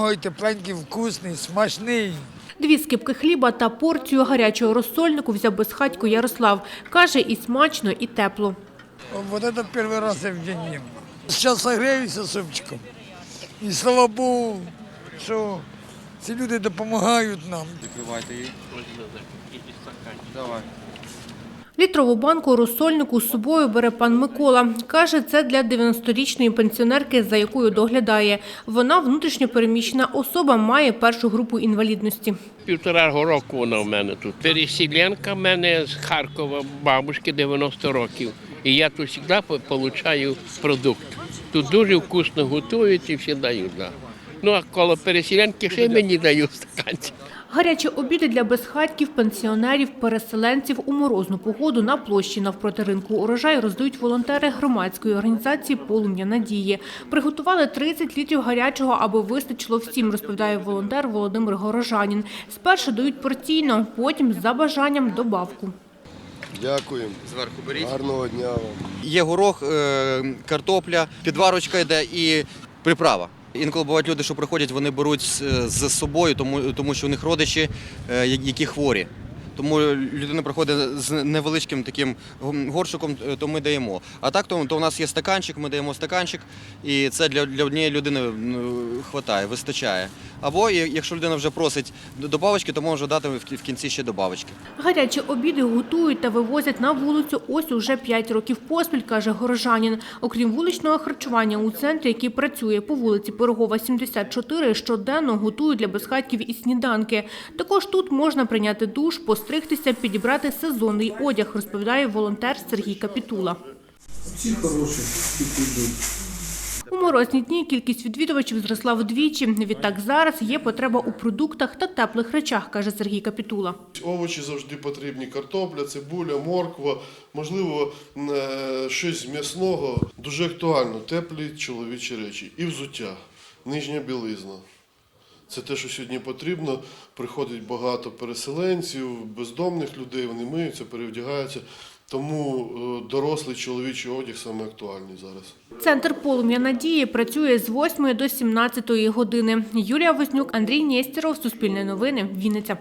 Ой, тепленький, вкусний, смачний. Дві скипки хліба та порцію гарячого розсольнику взяв безхатько Ярослав. Каже, і смачно, і тепло. Вот это первый раз я в день ем. Сейчас согреюся супчиком. І слава Богу, що ці люди допомагають нам. Закривайте її. Давай. Літрову банку розсольнику з собою бере пан Микола. Каже, це для 90-річної пенсіонерки, за якою доглядає. Вона внутрішньо переміщена особа, має першу групу інвалідності. Півтора року вона в мене тут. Переселенка в мене з Харкова, бабушки 90 років. І я тут завжди отримую продукт. Тут дуже вкусно готують і всі дають. Да. Ну а коло переселенки ще мені дають стаканці. Гарячі обіди для безхатьків, пенсіонерів, переселенців у морозну погоду на площі навпроти ринку урожай роздають волонтери громадської організації Полум'я надії. Приготували 30 літрів гарячого, аби вистачило всім, розповідає волонтер Володимир Горожанін. Спершу дають порційно, потім за бажанням добавку. Дякуємо. Зверху беріть. Гарного дня вам. Є горох, е, картопля, підварочка йде і приправа. Інколи бувають люди, що приходять, вони беруть з, собою, тому, тому що у них родичі, е, які хворі. Тому людина приходить з невеличким таким горшиком, е, то ми даємо. А так, то, то у нас є стаканчик, ми даємо стаканчик, і це для, для однієї людини ну, хватає, вистачає. Або якщо людина вже просить добавочки, то може дати в кінці ще добавочки. Гарячі обіди готують та вивозять на вулицю ось уже 5 років поспіль, каже Горожанін. Окрім вуличного харчування у центрі, який працює по вулиці Пирогова, 74, щоденно готують для безхатьків і сніданки. Також тут можна прийняти душ, постригтися, підібрати сезонний одяг, розповідає волонтер Сергій Капітула. Всі хороші, які йдуть. У морозні дні кількість відвідувачів зросла вдвічі. Відтак зараз є потреба у продуктах та теплих речах, каже Сергій Капітула. Овочі завжди потрібні: картопля, цибуля, морква, можливо, е, щось м'ясного. Дуже актуально теплі чоловічі речі і взуття, нижня білизна. Це те, що сьогодні потрібно. Приходить багато переселенців, бездомних людей, вони миються, перевдягаються. Тому е, дорослий чоловічий одяг саме актуальний зараз. Центр полум'я надії працює з 8 до 17 години. Юлія Вознюк, Андрій Нєстєров, Суспільне новини, Вінниця.